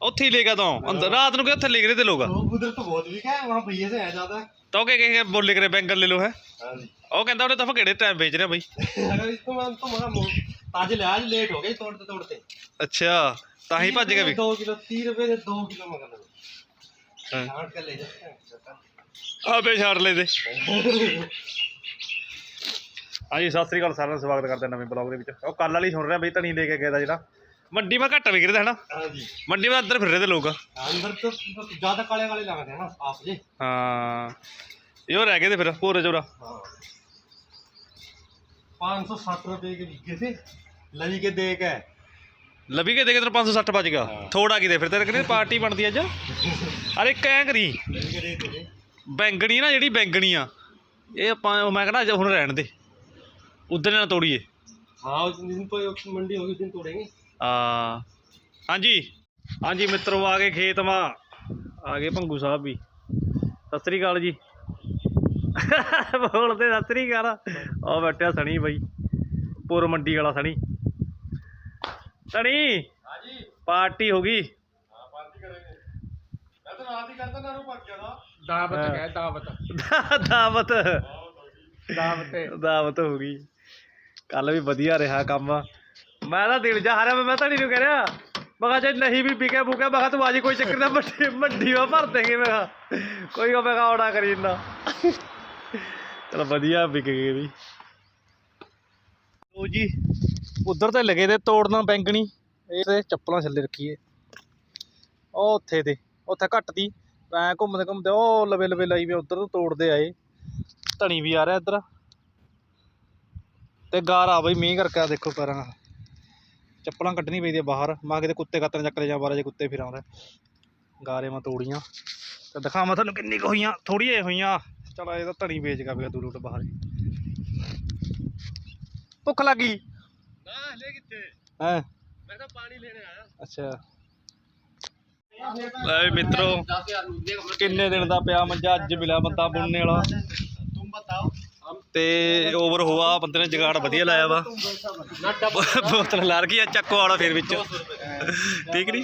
ਉੱਥੇ ਹੀ ਲੇਗਾ ਤੂੰ ਅੰਦਰ ਰਾਤ ਨੂੰ ਕਿ ਉੱਥੇ ਲਿਖ ਰਹੇ ਤੇ ਲੋਗਾ वो उधर तो बहुत बिका है वहाँ भैया से है ज्यादा ਤਾਂ ਉਹ ਕਿ ਕਿ ਬੋਲੇ ਕਰੇ ਬੈਂਗਲ ਲੈ ਲੋ ਹੈ हाँ जी ਉਹ ਕਹਿੰਦਾ ਉਹਨੇ ਤਾਂ ਕਿਹੜੇ ਟਾਈਮ ਵੇਚ ਰਿਹਾ ਬਈ अगर इसको मैं तो मगा आज ले आज लेट हो गई तोड़ते तोड़ते ਅੱਛਾ ਤਾਂ ਹੀ ਭੱਜ ਗਿਆ ਵੀ दो किलो तीन रुपए से दो किलो मगा ਹਾਂ। छाट कर ले जाते हैं ਆਪੇ ਛੱਡ ਲੈ ਦੇ ਹਾਂਜੀ ਸਤਿ ਸ੍ਰੀ ਅਕਾਲ ਸਾਰਿਆਂ ਦਾ ਸਵਾਗਤ ਕਰਦੇ ਹਾਂ ਨਵੇਂ ਬਲੌਗ ਦੇ ਵਿੱਚ ਉਹ ਕੱਲ ਵਾਲੀ ਸੁਣ ਰਿਹਾ ਬਈ ਧਣੀ ਲੈ ਕੇ ਗਿਆ ਦਾ ਜਿਹੜਾ ਮੰਡੀ ਮੈਂ ਘੱਟ ਵਿਕ ਰਿਹਾ ਹੈ ਨਾ ਹਾਂਜੀ। ਮੰਡੀ ਮਾ ਅੰਦਰ ਫਿਰ ਰਹੇ ਤੇ ਲੋਕ। ਅੰਦਰ ਤਾਂ ਜ਼ਿਆਦਾ ਕਾਲੇ ਕਾਲੇ ਲੱਗਦੇ ਹਨ ਆਪ ਜੀ। ਹਾਂ। ਇਹੋ ਰਹਿ ਗਏ ਤੇ ਫਿਰ ਪੂਰੇ ਚੋਰਾ। 560 ਰੁਪਏ ਕੇ ਵਿਕੇ ਸੀ ਲਵੀ ਕੇ ਦੇ ਕੇ ਲਵੀ ਕੇ ਦੇ ਕੇ ਤੇਰੇ 560 ਬਚ ਗਿਆ। ਥੋੜਾ ਕਿਤੇ ਫਿਰ ਤੇਰੇ ਕਹਿੰਦੇ ਪਾਰਟੀ ਬਣਦੀ ਅੱਜ? ਅਰੇ ਕੈਂ ਕਰੀ? ਬੈਂਗਣੀ ਨਾ ਜਿਹੜੀ ਬੈਂਗਣੀ ਆ। ਇਹ ਆਪਾਂ ਮੈਂ ਕਹਿੰਦਾ ਹੁਣ ਰਹਿਣ ਦੇ। ਉਧਰ ਨਾ ਤੋੜੀਏ। ਹਾਂ ਉਸ ਦਿਨ ਤੋਂ ਮੰਡੀ ਹੋਗੀ ਦਿਨ ਤੋੜेंगे ਆ ਹਾਂਜੀ। ਹਾਂਜੀ ਮਿੱਤਰੋ ਆ ਗਏ ਖੇਤ ਮਾ। ਆ ਗਏ ਭੰਗੂ ਸਾਹਿਬ ਵੀ। ਸਤਿ ਸ੍ਰੀ ਅਕਾਲ ਜੀ। ਬੋਲਦੇ ਸਤਿ ਸ੍ਰੀ ਅਕਾਲ। ਆ ਬੈਠਿਆ ਸਣੀ ਬਾਈ। ਪੁਰ ਮੰਡੀ ਵਾਲਾ ਸਣੀ। ਸਣੀ ਹਾਂਜੀ। ਪਾਰਟੀ ਹੋ ਗਈ। ਦਾਵਤ ਹੈ। ਦਾਵਤ। ਦਾਵਤ। ਦਾਵਤ। ਦਾਵਤ ਹੋ ਗਈ। ਕੱਲ ਵੀ ਵਧੀਆ ਰਿਹਾ ਕੰਮ। ਮੈਂ ਤਾਂ ਦਿਲ ਜਾ ਹਾਰਿਆ, ਮੈਂ ਤਾਂ ਨਹੀਂ ਨੂੰ ਕਹਿ ਰਿਹਾ। ਮੈਂ ਕਿਹਾ ਜੇ ਨਹੀਂ ਵੀ ਵਿਕਿਆ ਬੁਕਿਆ ਮੈਂ ਕਿਹਾ ਤੂੰ ਆਜੀ ਕੋਈ ਚੱਕਰ ਨਾ, ਮੰਡੀ ਮੰਡੀ ਵਾ ਭਰ ਦੇਂਗੇ ਮੈਂ ਕਿਹਾ। ਕੋਈ ਉਹ ਮੈਂ ਕਿਹਾ ਆਉਣਾ ਕਰੀ ਜਾਂਦਾ ਚਲ ਵਧੀਆ ਵਿਕ ਗਏ ਵੀ ਲੋ ਜੀ, ਉਧਰ ਤੇ ਲਗੇ ਤੇ ਤੋੜਨਾ ਬੈਂਗਣੀ। ਇਹ ਤੇ ਚੱਪਲਾਂ ਛੱਲੇ ਰੱਖੀਏ। ਉਹ ਉੱਥੇ ਤੇ ਉੱਥੇ ਘੱਟ ਤੀ ਐ ਘੁੰਮਦੇ ਘੁੰਮਦੇ ਉਹ ਲਵੇ ਲਵੇ ਲਾਈ ਵੀ ਉਧਰ ਤੋਂ ਤੋੜਦੇ ਆਏ। ਧਣੀ ਵੀ ਆ ਰਿਹਾ ਇੱਧਰ। ਤੇ ਗਾਰ ਆ ਬਈ ਮੀਂਹ ਕਰਕੇ ਦੇਖੋ ਪੈਰਾਂ ਚੱਪਲਾਂ ਕੱਢਣੀ ਪੈਂਦੀ ਬਾਹਰ ਮਾ ਕਿਤੇ ਕੁੱਤੇ ਕਾਤਰ ਚੱਕ ਲੈ ਜਾ ਬਾਹਰ ਜੇ ਕੁੱਤੇ ਫਿਰ ਆਉਂਦਾ। ਗਾਰੇ ਮਾ ਤੋੜੀਆਂ। ਤੇ ਦਿਖਾਵਾਂ ਤੁਹਾਨੂੰ ਕਿੰਨੀ ਕੁ ਹੋਈਆਂ ਥੋੜੀਆਂ ਹੋਈਆਂ। ਚਲ ਇਹ ਤਾਂ ਧਣੀ ਵੇਚ ਗਾ ਪਿਆ ਦੂਰ ਦੂਰ ਬਾਹਰ। ਭੁੱਖ ਲੱਗੀ ਨਾ ਲੈ ਕਿੱਥੇ? ਹਾਂ? ਮੈਂ ਤਾਂ ਪਾਣੀ ਲੈਣ ਆਇਆ। ਅੱਛਾ। ਲੈ ਮਿੱਤਰੋ ਕਿੰਨੇ ਦਿਨ ਦਾ ਪਿਆ ਮੰਜਾ ਅੱਜ ਮਿਲਿਆ ਬੰਦਾ ਬੁਣਨੇ ਵਾਲਾ। ਤੇ ਓਵਰ ਹੋਆ ਬੰਦੇ ਨੇ ਜਗਾੜ ਵਧੀਆ ਲਾਇਆ ਵਾ ਬੋਤਲ ਲਾ ਰਖੀ ਆ ਚੱਕੋ ਵਾਲਾ ਫਿਰ ਵਿੱਚ ਠੀਕ ਨਹੀਂ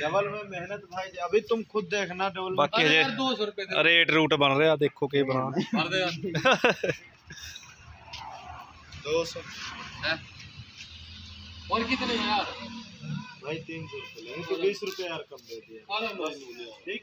डबल में मेहनत भाई अभी तुम खुद देखना डबल ਬਾਕੀ ਹਜੇ दो सौ रुपए ਰੇਟ ਰੂਟ ਬਣ ਰਿਹਾ ਦੇਖੋ ਕੀ ਬਣਾ दो सौ और कितने यार भाई तीन सौ रुपये लेंगे तो बीस रुपये यार कम दे दिए ठीक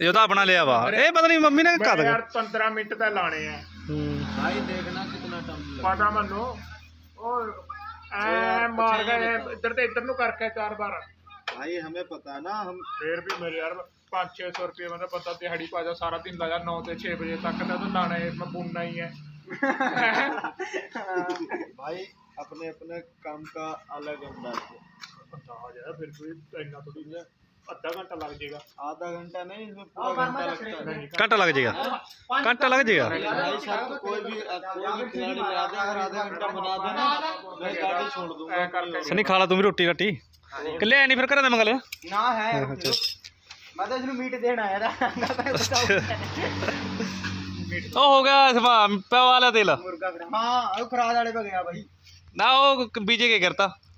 ਇਹ ਤਾਂ ਆਪਣਾ ਲਿਆ ਵਾ ਇਹ ਪਤਾ ਨਹੀਂ ਮੰਮੀ ਨੇ ਕਦ ਯਾਰ 15 ਮਿੰਟ ਤਾਂ ਲਾਣੇ ਆ भाई देखना कितना टाइम ਪਤਾ ਮੈਨੂੰ ਉਹ ਐ ਮਾਰ ਗਏ ਇੱਧਰ ਤੇ ਇੱਧਰ ਨੂੰ ਕਰਕੇ ਚਾਰ ਵਾਰ भाई हमें पता है ना हम ਫੇਰ ਵੀ ਮੇਰੇ ਯਾਰ 5-600 ਰੁਪਏ ਮੈਂ ਤਾਂ ਪਤਾ ਦਿਹਾੜੀ ਪਾ ਜਾ ਸਾਰਾ ਦਿਨ ਲਾਇਆ 9 ਤੇ 6 ਵਜੇ ਤੱਕ ਤਾਂ ਤਾਂ ਲਾਣਾ ਹੈ ਮੈਂ ਬੁਣਨਾ ਹੀ ਹੈ भाई अपने अपने काम का अलग अंदाज है ਅੰਦਾਜ਼ ਹੈ ਫਿਰ ਕੋਈ ਇੰਨਾ ਥੋੜੀ ਜਿਹਾ ਅੱਧਾ ਘੰਟਾ ਲੱਗ ਜਾਏਗਾ आधा घंटा नहीं इसमें पूरा घंटा लगता है ਘੰਟਾ ਲੱਗ ਜਾਏਗਾ ਘੰਟਾ ਲੱਗ ਜਾਏਗਾ भाई साहब तो कोई भी कोई भी खिलाड़ी ला दे अगर आधा घंटा बना देना मैं गाड़ी छोड़ दूंगा ਐ ਕਰਕੇ ਸਨੀ ਖਾ ਲਾ ਤੂੰ ਵੀ ਰੋਟੀ ਰਾਟੀ ਕਿੱਲੇ ਨਹੀਂ ਫਿਰ ਘਰਾਂ ਦੇ ਮੰਗ ਲਿਆ ना है मैं तो इसमें मीट देना आया था ਉਹ ਹੋ ਗਿਆ ਸਮਾ ਪਿਆ ਵਾਲਾ ਤੇਲ मुर्गा हाँ वो खराद वाले पे गया भाई ਨਾ ਉਹ ਬੀਜੇ ਕੇ ਕਰਤਾ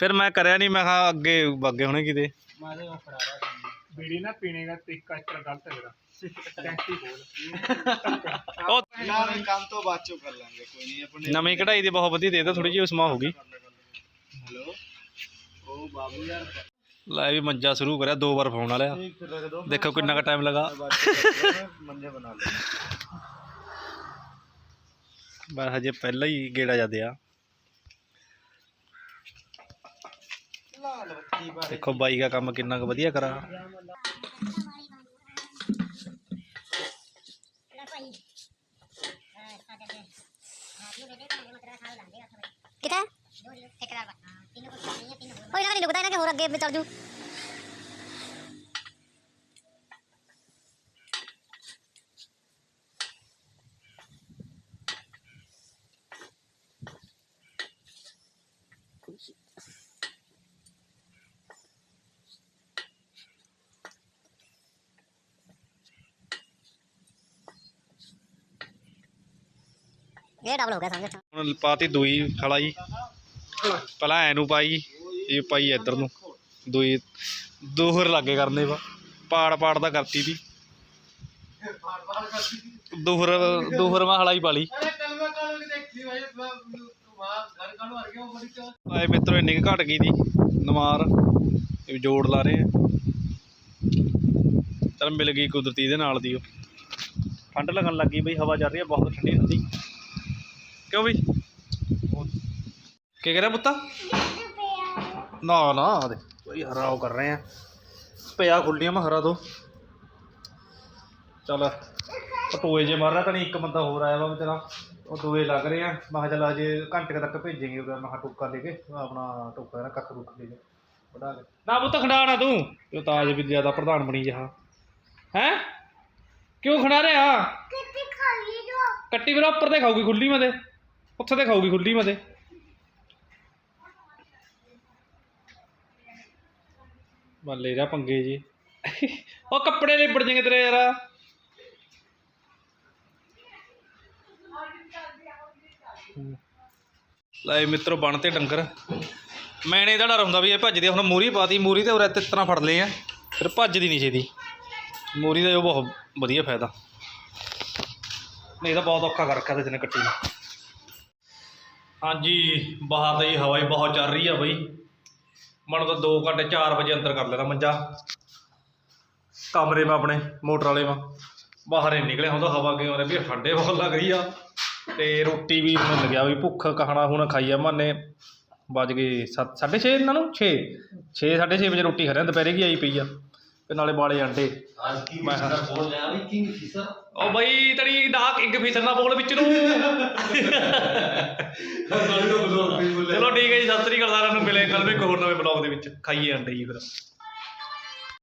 ਫਿਰ ਮੈਂ ਕਰਿਆ ਨਹੀਂ ਮੈਂ ਕਿਹਾ ਅੱਗੇ ਅੱਗੇ ਹੋਣੇ ਕਿਤੇ। ਮੈਂ ਨਾ ਕਢਾਈ ਦੀ ਬਹੁਤ ਵਧੀਆ ਦੇ ਦੋ ਥੋੜੀ ਜਿਹੀ ਉਸਮਾ ਹੋ ਗਈ। ਹੈਲੋ? ਮੰਜਾ ਸ਼ੁਰੂ ਕਰਿਆ ਦੋ ਵਾਰ ਫੋਨ ਵਾਲਿਆ ਦੇਖੋ ਕਿੰਨਾ ਕ ਟਾਈਮ ਲਗਾ। ਮੰਜੇ ਬਸ ਹਜੇ ਪਹਿਲਾਂ ਹੀ ਗੇੜਾ ਜਾਂਦੇ ਆ। ਦੇਖੋ ਬਾਈ ਦਾ ਕੰਮ ਕਿੰਨਾ ਕੁ ਵਧੀਆ ਕਰਾ। ਕਿੱਥੇ? ਠੇਕੇਦਾਰ ਕੋਈ ਨਾ ਨਹੀਂ ਲੁਕਦਾ ਇਹਨਾਂ ਕੇ, ਹੋਰ ਅੱਗੇ ਚੱਲ ਜੂ। ਇਹ ਡਬਲ ਹੋ ਗਿਆ ਸਮਝ। ਹੁਣ ਪਾਤੀ ਦੂਈ ਖਲਾ ਜੀ ਪਹਿਲਾਂ ਐ ਨੂੰ ਪਾਈ ਇਹ ਪਾਈ ਇੱਧਰ ਨੂੰ। ਦੂਈ ਦੋਹਰ ਲੱਗੇ ਕਰਨੇ ਵਾ। ਪਾੜ ਪਾੜ ਦਾ ਕਰਤੀ ਦੀ ਦੋਹਰ ਦੋਹਰ ਵਾ ਹਲਾਈ ਪਾਲੀ ਆਏ ਮਿੱਤਰੋ ਇੰਨੀ ਘਟ ਗਈ ਦੀ ਨਮਾਰ ਜੋੜ ਲਾ ਰਹੇ ਆ। ਚਲ ਮਿਲ ਗਈ ਕੁਦਰਤੀ ਦੇ ਨਾਲ ਦੀ ਉਹ। ਠੰਡ ਲੱਗਣ ਲੱਗੀ ਬਈ ਹਵਾ ਚੱਲ ਰਹੀ ਹੈ ਬਹੁਤ ਠੰਡੀ ਹੁੰਦੀ। ਕਿਉਂ ਬਈ? ਕੀ ਕਹਿ ਰਿਹਾ ਪੁੱਤਾ ਨਾ ਨਾ ਦੇ ਬਈ ਹਰਾ ਉਹ ਕਰ ਰਹੇ ਆ। ਪਿਆ ਖੁੱਲੀਆਂ ਮੈਂ ਹਰਾ ਤੋਂ। ਚਲ ਪਟੋਏ ਜੇ ਮਾਰ ਰਿਹਾ ਤਾਂ ਨਹੀਂ ਇੱਕ ਬੰਦਾ ਹੋਰ ਆਇਆ ਵਾ ਤੇਰਾ ਉਹ ਦੋਏ ਲੱਗ ਰਹੇ ਆ। ਮੈਂ ਕਿਹਾ ਚੱਲ ਅਜੇ ਘੰਟੇ ਤੱਕ ਭੇਜेंगे ਉਹਦਾ। ਮੈਂ ਕਿਹਾ ਟੋਕਾ ਲੈ ਕੇ ਆਪਣਾ ਟੋਕਾ ਨਾ ਕੱਖ ਰੁੱਖ ਲੈ ਕੇ ਵਢਾ ਕੇ। ਨਾ ਪੁੱਤ ਖੰਡਾ ਨਾ ਤੂੰ। ਤੇ ਤਾਜ ਵੀ ਜ਼ਿਆਦਾ ਪ੍ਰਧਾਨ ਬਣੀ ਜਹਾ। ਹੈ? ਕਿਉਂ ਖੜਾ ਰਿਹਾ? ਕੱਟੀ ਫਿਰ ਉੱਪਰ ਤੇ ਖਾਊਗੀ ਖੁੱਲੀ ਮਦੇ ਉੱਥੇ ਤੇ ਖਾਊਗੀ ਖੁੱਲੀ ਮਤੇ ਮੰਨ ਜਾ ਪੰਗੇ ਜੀ। ਉਹ ਕੱਪੜੇ ਲਿਬੜ ਜਾਣਗੇ ਤੇਰੇ ਯਾਰ। ਲੈ ਮਿੱਤਰੋ, ਬਣ ਤੇ ਡੰਗਰ। ਮੈਨੇ ਇਹਦਾ ਡਰ ਹੁੰਦਾ ਵੀ ਇਹ ਭੱਜਦੇ ਆ। ਹੁਣ ਮੂਰੀ ਪਾਤੀ, ਮੂਰੀ ਤੇ ਉਰੇ ਤਿੱਤਰਾਂ ਫੜ ਲਏ ਆ। ਫਿਰ ਭੱਜਦੀ ਨਹੀਂ ਛੇਤੀ। ਮੂਰੀ ਦਾ ਉਹ ਬਹੁਤ ਵਧੀਆ ਫਾਇਦਾ। ਨਹੀਂ ਤਾਂ ਬਹੁਤ ਔਖਾ ਕਰ ਰੱਖਿਆ ਤੇ ਨੇ ਕੱਟੀ ਨੂੰ ਹਾਂਜੀ, ਬਾਹਰ ਦੀ ਹਵਾ ਹੀ ਬਹੁਤ ਚੱਲ ਰਹੀ ਆ ਬਈ। ਮਨ ਤਾਂ 2 ਘੰਟੇ 4 ਵਜੇ ਅੰਦਰ ਕਰ ਲੈਣਾ ਮੰਜਾ। ਕਮਰੇ ਮੈਂ ਆਪਣੇ, ਮੋਟਰ ਵਾਲੇ ਮੈਂ ਬਾਹਰ ਹੀ ਨਿਕਲਿਆ ਹੁੰਦਾ, ਹਵਾ ਕਿਉਂ ਰਹੀ ਵੀ ਠੰਡੇ ਬਹੁਤ ਲੱਗ ਰਹੀ ਆ। ਤੇ ਰੋਟੀ ਵੀ ਮੈਨੂੰ ਲੱਗਿਆ ਵੀ ਭੁੱਖ ਕਹਾਣਾ ਹੁਣ ਖਾਈ ਆ ਮਾਨੇ। ਵੱਜ ਗਏ 7 ਛੇ ਇਹਨਾਂ ਨੂੰ? 6 6 6:30 ਵਜੇ ਰੋਟੀ ਖਾ ਰਹੇ ਦੁਪਹਿਰੇ ਕੀ ਆਈ ਪਈ ਆ। ਤੇ ਨਾਲੇ ਬਾਲੇ ਅੰਡੇ ਮੈਂ ਕਿਸਾ ਉਹ ਬਈ ਤੜੀ ਨਾਕ ਇੱਕ ਫਿਸਰ ਨਾ ਬੋਲ ਵਿੱਚ ਨੂੰ। ਚਲੋ ਠੀਕ ਹੈ ਜੀ ਸਤਿ ਸ੍ਰੀ ਅਕਾਲ ਸਾਰਿਆਂ ਨੂੰ ਮਿਲੇ ਕੱਲ ਵੀ ਇੱਕ ਹੋਰ ਨਵੇਂ ਬਲੌਗ ਦੇ ਵਿੱਚ। ਖਾਈਏ ਅੰਡੇ ਜੀ ਫਿਰ।